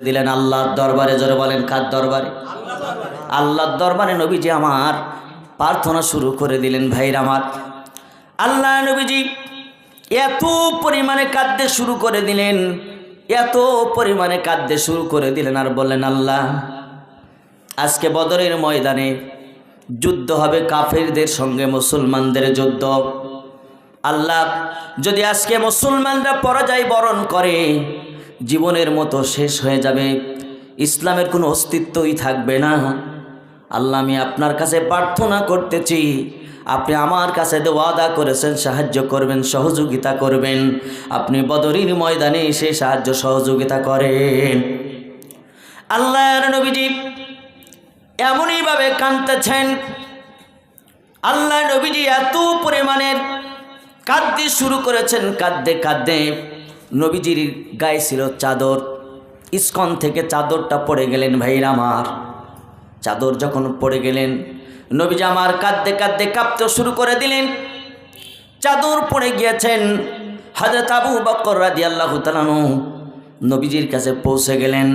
দিলেন আল্লাহর দরবারে, জোরে বলেন, কার দরবারে? আল্লাহর দরবারে নবীজি আমার প্রার্থনা শুরু করে দিলেন, ভাইর আমার। আল্লাহ নবীজি এত পরিমাণে কাঁদতে শুরু করে দিলেন, এত পরিমাণে কাঁদতে শুরু করে দিলেন আর বললেন, আল্লাহ, আজকে বদরের ময়দানে যুদ্ধ হবে কাফেরদের সঙ্গে, মুসলমানদের যুদ্ধ। আল্লাহ, যদি আজকে মুসলমানরা পরাজয় বরণ করে জীবনের মতো শেষ হয়ে যাবে। ইসলামের কোনো অস্তিত্বই থাকবে না। আল্লাহ, আমি আপনার কাছে প্রার্থনা করতেছি। আপনি আমার কাছে ওয়াদা করেছেন, সাহায্য করবেন, সহযোগিতা করবেন। আপনি বদরির ময়দানে এসে সাহায্য, সহযোগিতা করেন। আল্লাহর নবীজি এমনইভাবে কাঁদতেছেন। আল্লাহ নবীজি এত পরিমাণের কাঁদতে শুরু করেছেন, কাঁদতে কাঁদতে। নবীজির গায়ে ছিল চাদর। ইস্কন থেকে চাদরটা পড়ে গেলেন ভাইরা আমার। চাদর যখন পড়ে গেলেন, নবীজি আমার কাঁদতে কাঁদতে কাঁপতে শুরু করে দিলেন। চাদর পড়ে গিয়েছেন হাজরত আবু বক্কর রাজি আল্লাহ তালানু নবীজির কাছে পৌঁছে গেলেন।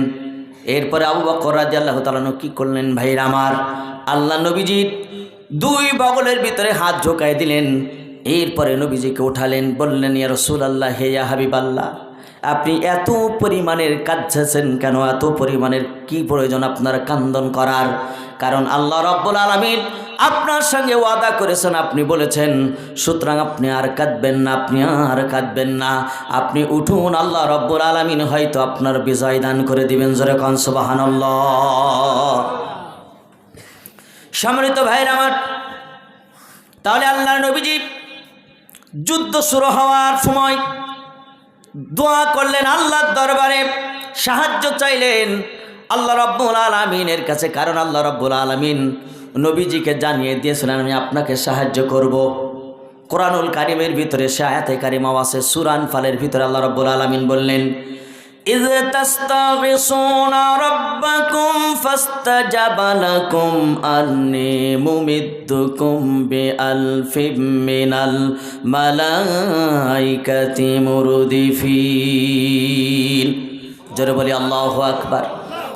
এরপরে আবু বক্কর রাজি আল্লাহ তালানু কী করলেন ভাইরা আমার? আল্লাহ নবীজির দুই বগলের ভিতরে হাত ঝোঁকাই দিলেন। এরপরে নবীজিকে উঠালেন, বললেন, ইয়া রসুল আল্লাহ হে ইয়া হাবিব আল্লাহ আপনি এত পরিমাণের কাঁদছেন কেন? এত পরিমাণের কি প্রয়োজন আপনার কান্দন করার? কারণ আল্লাহ রব্বুল আলমিন আপনার সঙ্গে ওয়াদা করেছেন, আপনি বলেছেন, সুতরাং আপনি আর কাঁদবেন না, আপনি আর কাঁদবেন না। আপনি উঠুন, আল্লাহ রব্বুল আলমিন হয়তো আপনার বিজয় দান করে দিবেন, জোরে কনসবাহান সম্মানিত ভাইয়ের আমার, তাহলে আল্লাহ নবীজি যুদ্ধ শুরু হওয়ার সময় দোয়া করলেন আল্লাহর দরবারে, সাহায্য চাইলেন আল্লাহ রব্বুল আলমিনের কাছে কারণ আল্লাহ রব্বুল আলমিন নবীজিকে জানিয়ে দিয়েছিলেন আমি আপনাকে সাহায্য করব। কোরআনুল কারিমের ভিতরে সে আয়াতে কারিমাও আছে সুরান ফালের ভিতরে আল্লাহ রব্বুল আলমিন বললেন إذ تستغيثون ربكم فاستجاب لكم أني ممدكم بألف من الملائكة مردفين জোরে বলি আল্লাহ আকবার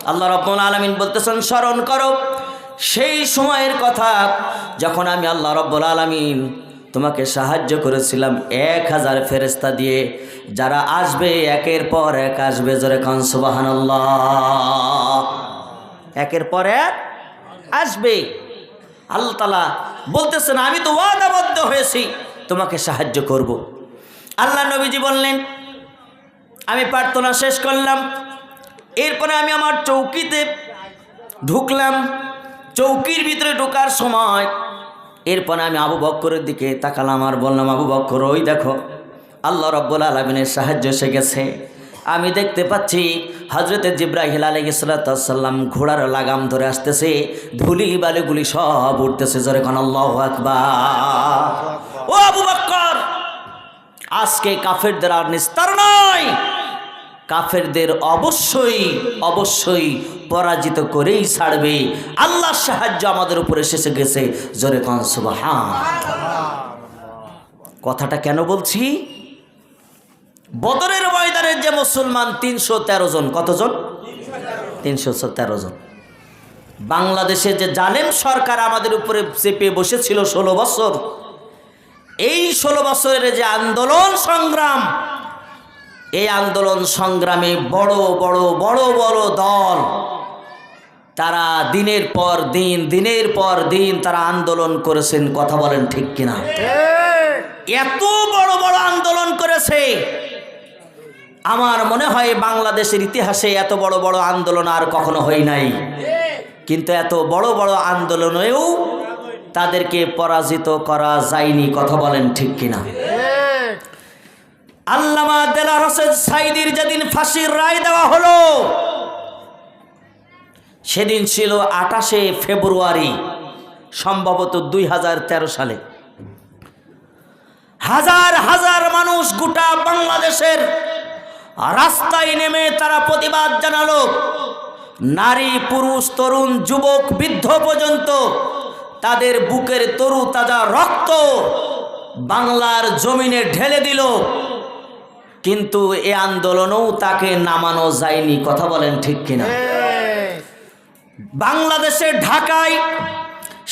আল্লাহ রব্বুল আলমিন বলতেছেন স্মরণ করো সেই সময়ের কথা যখন আমি আল্লাহ রব্বুল আলমিন তোমাকে সাহায্য করেছিলাম এক হাজার ফেরেস্তা দিয়ে। যারা আসবে একের পর এক আসবে, জোরে খান সুবাহান একের পর এক আসবে। আল্লাহ বলতেছেন, আমি তো ওয়াদাবদ্ধ হয়েছি, তোমাকে সাহায্য করব। আল্লাহ নবীজি বললেন, আমি প্রার্থনা শেষ করলাম। এরপরে আমি আমার চৌকিতে ঢুকলাম। চৌকির ভিতরে ঢোকার সময় এরপরে আমি আবু বক্করের দিকে তাকালাম আর বললাম, আবু বক্কর, ওই দেখো, আল্লাহ রব্বুল আলমিনের সাহায্য এসে গেছে। আমি দেখতে পাচ্ছি হজরতে জিব্রাহিল আলহিসাল্লাম ঘোড়ার লাগাম ধরে আসতেছে, ধুলি বালিগুলি সব উঠতেছে জোরে খান আল্লাহ আকবার। ও আবু বক্কর, আজকে কাফেরদের আর নিস্তার নয় কাফেরদের অবশ্যই অবশ্যই পরাজিত করেই ছাড়বে। আল্লাহর সাহায্য আমাদের উপরে এসে গেছে। জোরে কন, সুবাহান। কথাটা কেন বলছি? বদরের ময়দানের যে মুসলমান তিনশো তেরো জন, কতজন? তিনশো তেরো জন। বাংলাদেশে যে জালেম সরকার আমাদের উপরে চেপে বসেছিল ষোলো বছর, এই ষোলো বছরের যে আন্দোলন সংগ্রাম এই আন্দোলন সংগ্রামে বড় বড় বড় বড় দল। তারা দিনের পর দিন, দিনের পর দিন তারা আন্দোলন করেছেন, কথা বলেন ঠিক কিনা? এত বড় বড় আন্দোলন করেছে। আমার মনে হয় বাংলাদেশের ইতিহাসে এত বড় বড় আন্দোলন আর কখনো হয় নাই। কিন্তু এত বড় বড় আন্দোলনেও তাদেরকে পরাজিত করা যায়নি, কথা বলেন ঠিক কিনা? আল্লামা দেলার হোসেন সাইদির যেদিন ফাঁসির রায় দেওয়া হলো, সেদিন ছিল আঠাশে ফেব্রুয়ারি, সম্ভবত দুই হাজার তেরো সালে। হাজার হাজার মানুষ গোটা বাংলাদেশের রাস্তায় নেমে তারা প্রতিবাদ জানালো, নারী, পুরুষ, তরুণ, যুবক, বৃদ্ধ পর্যন্ত তাদের বুকের তরু তাজা রক্ত বাংলার জমিনে ঢেলে দিল। কিন্তু এ আন্দোলনেও তাকে নামানো যায়নি। কথা বলেন ঠিক কিনা? বাংলাদেশের ঢাকায়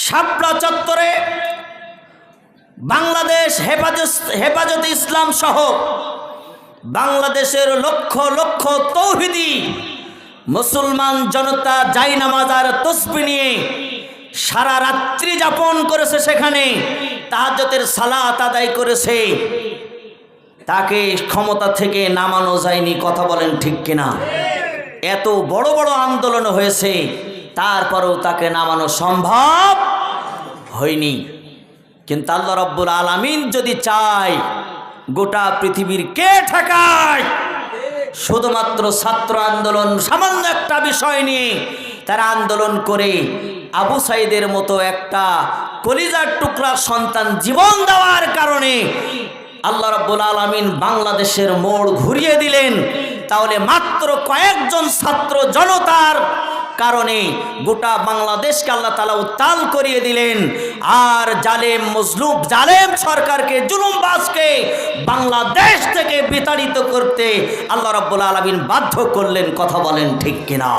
শাপলা চত্বরে বাংলাদেশ হেফাজত ইসলাম সহ বাংলাদেশের লক্ষ লক্ষ তৌহিদি মুসলমান জনতা জাই নামাজার তসবি নিয়ে সারা রাত্রি যাপন করেছে সেখানে তাহাজতের সালাত আদায় করেছে। তাকে ক্ষমতা থেকে নামানো যায়নি, কথা বলেন ঠিক কিনা? এত বড় বড় আন্দোলন হয়েছে, তারপরেও তাকে নামানো সম্ভব হয়নি। কিন্তু আল্লাহ রব্বুল আলামিন যদি চায়, গোটা পৃথিবীর কে ঠেকায়? শুধুমাত্র ছাত্র আন্দোলন, সামান্য একটা বিষয় নিয়ে তারা আন্দোলন করে আবু সাইদের মতো একটা কলিজার টুকরা সন্তান জীবন দেওয়ার কারণে আল্লাহ রাব্বুল আলামিন বাংলাদেশের মোড় ঘুরিয়ে দিলেন। তাহলে মাত্র কয়েকজন ছাত্র জনতার কারণে গোটা বাংলাদেশকে আল্লাহ তালা উত্তাল করিয়ে দিলেন। আর জালেম, মজলুম, জালেম সরকারকে, জুলুমবাজকে বাংলাদেশ থেকে বিতাড়িত করতে আল্লাহ রাব্বুল আলামিন বাধ্য করলেন। কথা বলেন ঠিক কিনা?